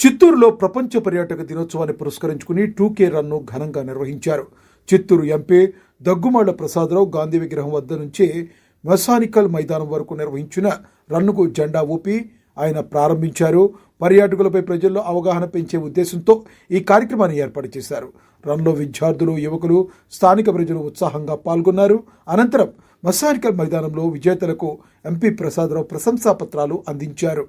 చిత్తూరులో ప్రపంచ పర్యాటక దినోత్సవాన్ని పురస్కరించుకుని టూకే రన్ను ఘనంగా నిర్వహించారు. చిత్తూరు ఎంపీ దగ్గుమాళ్ళ ప్రసాదరావు గాంధీ విగ్రహం వద్ద నుంచి మెసానికల్ మైదానం వరకు నిర్వహించిన రన్నుకు జెండా ఊపి ఆయన ప్రారంభించారు. పర్యాటకులపై ప్రజల్లో అవగాహన పెంచే ఉద్దేశంతో ఈ కార్యక్రమాన్ని ఏర్పాటు చేశారు. రన్లో విద్యార్థులు యువకులు స్థానిక ప్రజలు ఉత్సాహంగా పాల్గొన్నారు. అనంతరం మసానికల్ మైదానంలో విజేతలకు ఎంపీ ప్రసాదరావు ప్రశంసా పత్రాలు అందించారు.